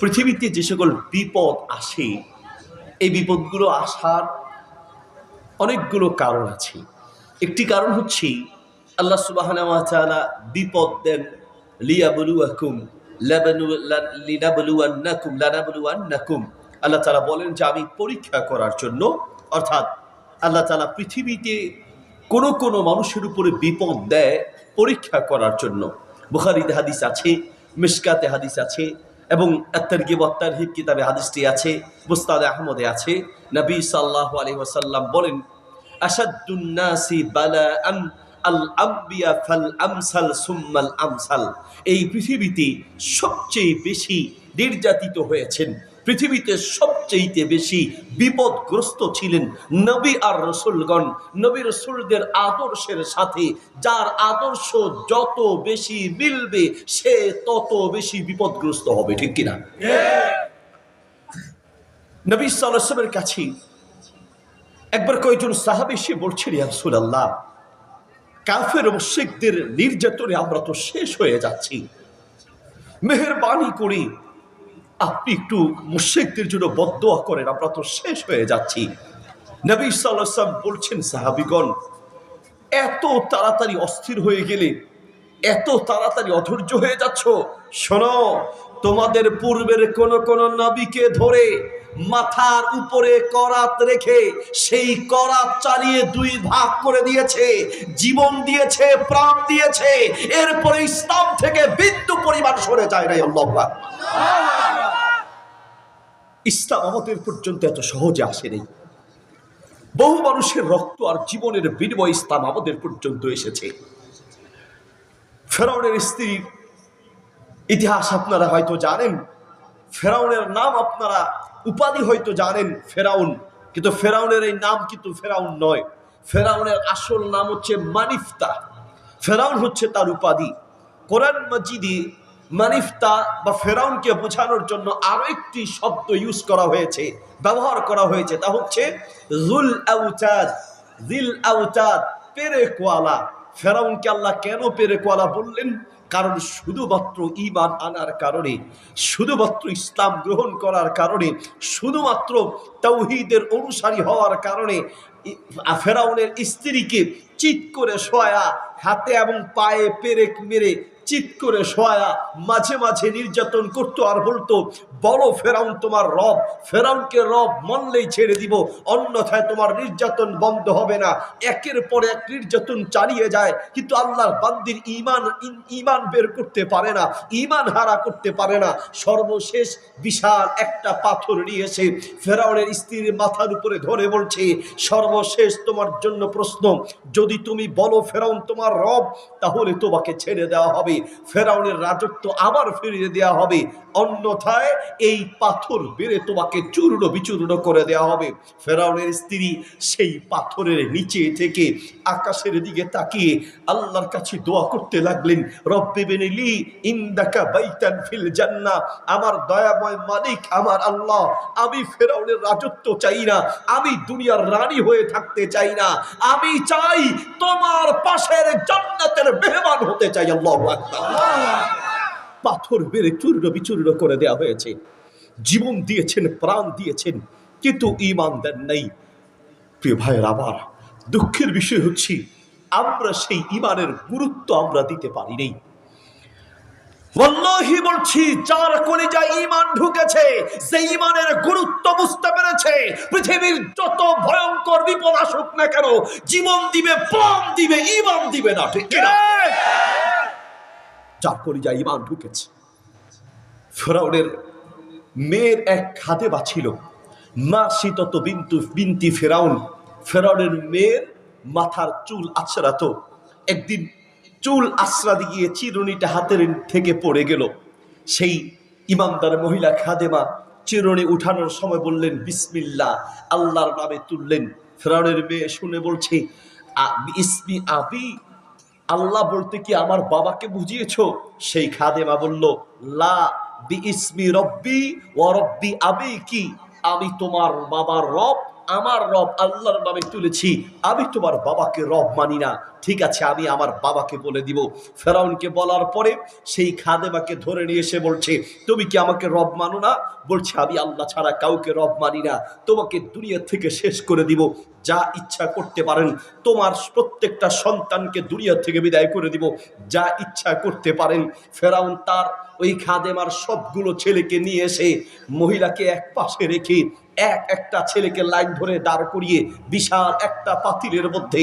পৃথিবীতে যে সকল বিপদ আসে, এই বিপদগুলো আসার অনেকগুলো কারণ আছে। একটি কারণ হচ্ছে, আল্লাহ সুবাহ বিপদ দেন, লিয়াবলুয়াকুম লিনাবলুয়ান্নাকুম, লানাবলুয়ান্নাকুম। আল্লাহ তালা বলেন যে, আমি পরীক্ষা করার জন্য, অর্থাৎ আল্লাহ তালা পৃথিবীতে কোনো কোনো মানুষের উপরে বিপদ দেয় পরীক্ষা করার জন্য। বুখারিতে হাদিস আছে, মিসকাতে হাদিস আছে এবং কিতাবে হাদিসটি আছে মুস্তাদ আহমদে আছে। নবী সাল্লাহ আলী ওসাল্লাম বলেন আল আম্বিয়া ফাল আমসাল সুম্মাল আমসাল এই পৃথিবীতে সবচেয়ে বেশি নির্যাতিত হয়েছেন পৃথিবীতে সবচেয়ে বেশি বিপদগ্রস্ত ছিলেন নবী আর রসুলগণ। নবী রসুলদের আদর্শের সাথে যার আদর্শ যত বেশি মিলবে, সে তত বেশি বিপদগ্রস্ত হবে, ঠিক কিনা? নবী সাল্লামের কাছে একবার কয়েকজন সাহাবি সে বলছেন ইয়ারসুল আল্লাহ কাফের মুশিকদের নির্যাতনে আমরা তো শেষ হয়ে যাচ্ছি। মেহরবানি করি আপনি একটু মুশিকদের জন্য বদোয়া করেন, আমরা তো শেষ হয়ে যাচ্ছি। নবী সাল্লাম বলছেন, সাহাবিগণ, এত তাড়াতাড়ি অস্থির হয়ে গেলে, এত তাড়াতাড়ি অধৈর্য হয়ে যাচ্ছ? শোনো, তোমাদের পূর্বের কোন কোন নবীকে ধরে মাথার উপরে করাত রেখে, সেই করাত চালিয়ে দুই ভাগ করে দিয়েছে, জীবন দিয়েছে, প্রাণ দিয়েছে, এরপরে ইসলাম থেকে বিন্দু পরিমাণ সরে যায় নাই, আল্লাহ ইসলাম আমাদের পর্যন্ত এত সহজে আসেনি বহু মানুষের রক্ত আর জীবনের বিনিময় ইসলাম আমাদের পর্যন্ত এসেছে। ফেরাউনের স্ত্রীর ইতিহাস আপনারা হয়তো জানেন, ফেরাউনের নাম আপনারা উপাধি হয়তো জানেন ফেরাউন, কিন্তু ফেরাউনের এই নাম কিন্তু ফেরাউন নয়। ফেরাউনের আসল নাম হচ্ছে মানিফতা। ফেরাউন হচ্ছে তার উপাধি। কোরআন মজিদি মানিফতা বা ফেরাউনকে বোঝানোর জন্য আরও একটি শব্দ ইউজ করা হয়েছে, ব্যবহার করা হয়েছে। তা হচ্ছে, জুল আউচাদ জিল আউচাদ পেরে কোয়ালা ফেরাউনকে আল্লাহ কেন পেরে কোয়ালা বললেন? কারণ শুধুমাত্র ইমান আনার কারণে, শুধুমাত্র ইসলাম গ্রহণ করার কারণে, শুধুমাত্র তৌহিদের অনুসারী হওয়ার কারণে ফেরাউনের স্ত্রীকে চিৎ করে শোয়া, হাতে এবং পায়ে পেরেক মেরে চিৎ করে শোয়া মাঝে মাঝে নির্যাতন করতো আর বলতো, বলো ফেরাউন, তোমার রব, ফেরাউনকে রব মানলেই ছেড়ে দিব, অন্যথায় তোমার নির্যাতন বন্ধ হবে না। একের পর এক নির্যাতন চালিয়ে যায়, কিন্তু আল্লাহর বান্দির ইমান ইমান বের করতে পারে না ইমান হারা করতে পারে না। সর্বশেষ বিশাল একটা পাথর নিয়ে ফেরাউনের স্ত্রীর মাথার উপরে ধরে বলছে, সর্বশেষ তোমার জন্য প্রশ্ন, যদি তুমি বলো ফেরাউন, তোমার রব, তাহলে তোমাকে ছেড়ে দেওয়া হবে। ফেরাউনের রাজত্ব আবার ফিরিয়ে দেওয়া হবে। অন্যথায় এই পাথর বেড়ে তোমাকে চূর্ণ বিচূর্ণ করে দেওয়া হবে। ফেরাউনের স্ত্রী সেই পাথরের নিচে থেকে আকাশের দিকে তাকিয়ে আল্লাহর কাছে দোয়া করতে লাগলেন, রব্বে ইন্দাকা বাইতান ফিল জান্নাহ। আমার দয়াময় মালিক, আমার আল্লাহ। আমি ফেরাউনের রাজত্ব চাই না। আমি দুনিয়ার রানী হয়ে থাকতে চাই না। আমি চাই তোমার পাশের জান্নাতের মেহমান হতে চাই, আল্লাহ পাথর বেড়ে চূর্ণ বিচূর্ণ করে দেওয়া হয়েছে। জীবন দিয়েছেন, প্রাণ দিয়েছেন, কিন্তু ইমান দেন নাই। প্রিয় ভাইয়ের আবার দুঃখের বিষয় হচ্ছে, আমরা সেই ইমানের গুরুত্ব আমরা দিতে পারি নাই। বলছি, যার ইমান ঢুকেছে ইমানের গুরুত্ব বুঝতে পেরেছে। পৃথিবীর যত ভয়ঙ্কর বিপদ আসুক না কেন, জীবন দিবে, প্রাণ দিবে ইমান দিবে না, ঠিক যার কলিজা ইমান ঢুকেছে। ফেরাউনের মেয়ের এক খাদে বাছিল মা শীতত বিন্তু, বিনতি ফেরাউন। ফেরাউনের মেয়ের মাথার চুল আছড়াতো। একদিন চুল আশ্রা দিয়ে চিরুনিটা হাতের থেকে পড়ে গেল। সেই ইমানদার মহিলা খাদেমা চিরুনি উঠানোর সময় বললেন বিসমিল্লা আল্লাহর নামে তুললেন। ফেরাউনের মেয়ে শুনে বলছে, "আ- ইসমি আবি আল্লাহ বলতে কি আমার বাবাকে বুঝিয়েছ? সেই খাদেমা বলল, লা ইসমি রব্বি ও রব্বি আবি কি আমি তোমার বাবার রব, আমার রব আল্লাহর নামে তুলেছি। আমি তোমার বাবাকে রব মানি না। ঠিক আছে, আমি আমার বাবাকে বলে দিব। ফেরাউনকে বলার পরে সেই খাদেমাকে ধরে নিয়ে এসে বলছে, তুমি কি আমাকে রব মানো না? বলছে, আমি আল্লাহ ছাড়া কাউকে রব মানি না। তোমাকে দুনিয়া থেকে শেষ করে দিব। যা ইচ্ছা করতে পারেন, তোমার প্রত্যেকটা সন্তানকে দুনিয়া থেকে বিদায় করে দিব। যা ইচ্ছা করতে পারেন। ফেরাউন তার ওই খাদেমার সবগুলো ছেলেকে নিয়ে এসে মহিলাকে এক পাশে রেখে এক একটা ছেলেকে লাইন ধরে দাঁড় করিয়ে বিশাল একটা পাতিলের মধ্যে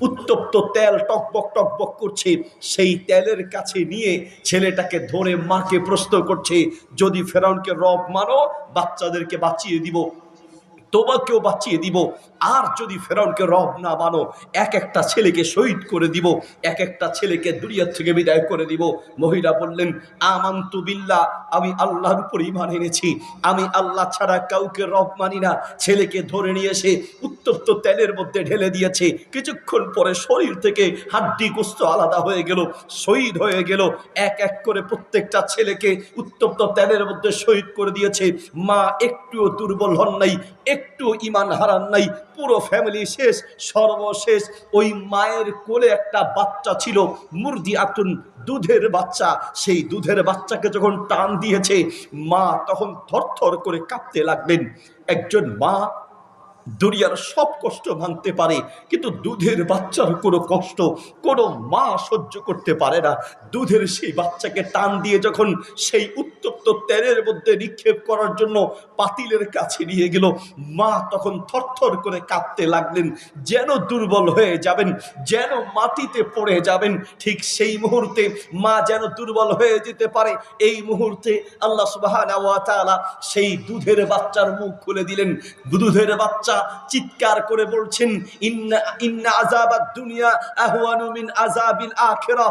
উত্তপ্ত তেল টকবক টকবক করছে, সেই তেলের কাছে নিয়ে ছেলেটাকে ধরে মাকে প্রশ্ন করছে, যদি ফেরাউনকে রব মানো, বাচ্চাদেরকে বাঁচিয়ে দিব, তোমাকেও বাঁচিয়ে দিব আর যদি ফেরাউনকে রব না মানো, এক একটা ছেলেকে শহীদ করে দিব, এক একটা ছেলেকে দুনিয়ার থেকে বিদায় করে দিব। মহিলা বললেন, আমান্তু বিল্লা আমি আল্লাহর উপর ইমান এনেছি। আমি আল্লাহ ছাড়া কাউকে রব মানি না। ছেলেকে ধরে নিয়ে এসে উত্তপ্ত তেলের মধ্যে ঢেলে দিয়েছে। কিছুক্ষণ পরে শরীর থেকে হাড্ডি গোস্ত আলাদা হয়ে গেল, শহীদ হয়ে গেল। এক এক করে প্রত্যেকটা ছেলেকে উত্তপ্ত তেলের মধ্যে শহীদ করে দিয়েছে। মা একটুও দুর্বল হন নাই একটু ইমান হারান নাই। পুরো ফ্যামিলি শেষ, সর্বশেষ। ওই মায়ের কোলে একটা বাচ্চা ছিল মুরদি আতুন দুধের বাচ্চা। সেই দুধের বাচ্চাকে যখন টান দিয়েছে, মা তখন থরথর করে কাঁপতে লাগলেন। একজন মা দুনিয়ার সব কষ্ট ভাঙতে পারে, কিন্তু দুধের বাচ্চার কোনো কষ্ট কোনো মা সহ্য করতে পারে না। দুধের সেই বাচ্চাকে টান দিয়ে যখন সেই উত্তপ্ত তেলের মধ্যে নিক্ষেপ করার জন্য পাতিলের কাছে নিয়ে গেল, মা তখন থরথর করে কাঁপতে লাগলেন, যেন দুর্বল হয়ে যাবেন, যেন মাটিতে পড়ে যাবেন। ঠিক সেই মুহূর্তে মা যেন দুর্বল হয়ে যেতে পারে, এই মুহূর্তে আল্লাহ সুবাহ সেই দুধের বাচ্চার মুখ খুলে দিলেন। দুধের বাচ্চা চিৎকার করে বলছেন, ইন্না আযাবাদ দুনিয়া আখিরা।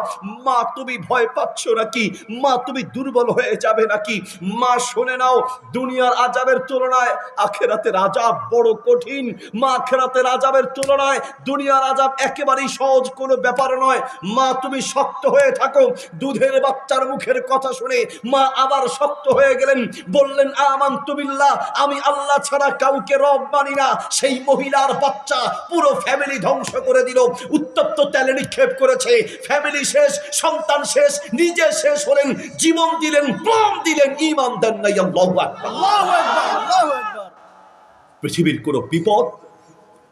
মা, তুমি ভয় পাচ্ছ নাকি? মা, তুমি দুর্বল হয়ে যাবে নাকি? মা নাও, দুনিয়ার আজাবের তুলনায় আখেরাতের আজাব বড় কঠিন। মা, আখেরাতের আজাবের তুলনায় দুনিয়ার আজাব একেবারেই সহজ কোনো ব্যাপার নয়। মা, তুমি শক্ত হয়ে থাকো। দুধের বাচ্চার মুখের কথা শুনে মা আবার শক্ত হয়ে গেলেন। বললেন, আমান্তু বিল্লাহ, আমি আল্লাহ ছাড়া কাউকে রব মানি না। সেই মহিলার বাচ্চা পুরো ফ্যামিলি ধ্বংস করে দিল। উত্তপ্ত তেলে নিক্ষেপ করেছে। ফ্যামিলি শেষ সন্তান শেষ নিজে শেষ হলেন জীবন দিলেন প্রাণ দিলেন ইমান দেন নাই আল্লাহু। আল্লাহু আল্লাহু পৃথিবীর কোনো বিপদ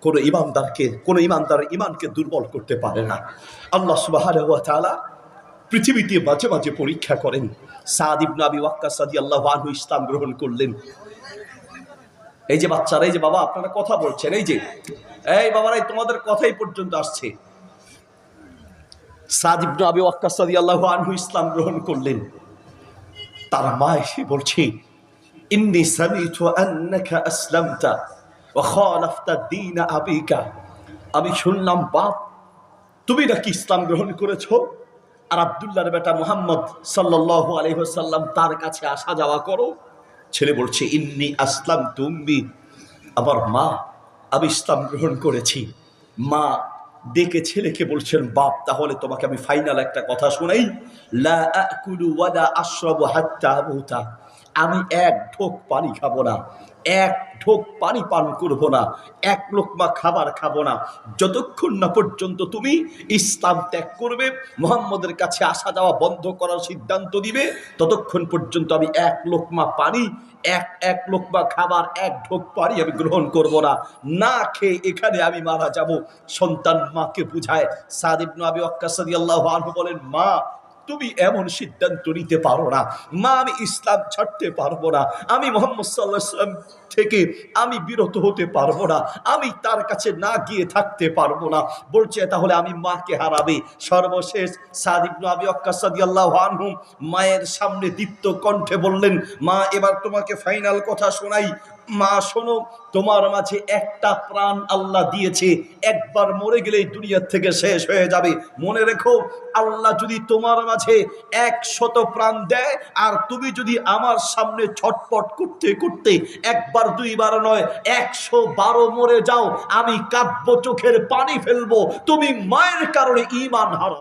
কোনো ইমানদারকে কোনো ইমানদারের ইমানকে দুর্বল করতে পারে না। আল্লাহ ওয়া পৃথিবীতে মাঝে মাঝে পরীক্ষা করেন। সাদ ইবনে আবি ওয়াক্কাস রাদিয়াল্লাহু আনহু ইসলাম গ্রহণ করলেন। এই যে বাচ্চারা, এই যে বাবা, আপনারা কথা বলছেন, এই যে, এই বাবারাই তোমাদের কথাই পর্যন্ত আসছে। আল্লাহ আনহু ইসলাম গ্রহণ করলেন। তার মা এসে বলছে, ইন্নি আবিকা। আমি শুনলাম, বাপ, তুমি নাকি ইসলাম গ্রহণ করেছ? আর আব্দুল্লাহর বেটা মুহাম্মদ সাল্লাল্লাহু আলহ্লাম তার কাছে আসা যাওয়া করো। ছেলে বলছে, ইন্নি আসলাম তুমি আমার মা, আমি ইসলাম গ্রহণ করেছি। মা ডেকে ছেলেকে বলছেন, বাপ, তাহলে তোমাকে আমি ফাইনাল একটা কথা শোনাই। আমি এক ঢোক পানি খাব না। এক ঢোক পানি পান করব না, এক লোকমা খাবার খাব না। যতক্ষণ না পর্যন্ত তুমি ইসলাম ত্যাগ করবে, মোহাম্মদের কাছে আসা যাওয়া বন্ধ করার সিদ্ধান্ত দিবে ততক্ষণ পর্যন্ত আমি এক লোকমা পানি, এক এক লোকমা খাবার, এক ঢোক পানি আমি গ্রহণ করব না। না খেয়ে এখানে আমি মারা যাব। সন্তান মাকে বুঝায়। সাদিব নবী অক্কাসাদি আল্লাহ আনহু বলেন, মা তুমি এমন সিদ্ধান্ত নিতে পারো না। মা, আমি ইসলাম ছাড়তে পারব না। আমি মোহাম্মদ সাল্লাহ ইসলাম থেকে আমি বিরত হতে পারব না। আমি তার কাছে না গিয়ে থাকতে পারব না। বলছে, তাহলে আমি মাকে হারাবে। সর্বশেষ সাদিবনু আবি অক্কাসাদি আল্লাহ মায়ের সামনে দীপ্ত কণ্ঠে বললেন, মা, এবার তোমাকে ফাইনাল কথা শোনাই। মা, শোনো, তোমার মাঝে একটা প্রাণ আল্লাহ দিয়েছে। একবার মরে গেলেই দুনিয়ার থেকে শেষ হয়ে যাবে। মনে রেখো, আল্লাহ যদি তোমার মাঝে একশত প্রাণ দেয়, আর তুমি যদি আমার সামনে ছটপট করতে করতে একবার, দুইবার নয়, একশো বারো মরে যাও, আমি কাব্য চোখের পানি ফেলব। তুমি মায়ের কারণে ইমান হারো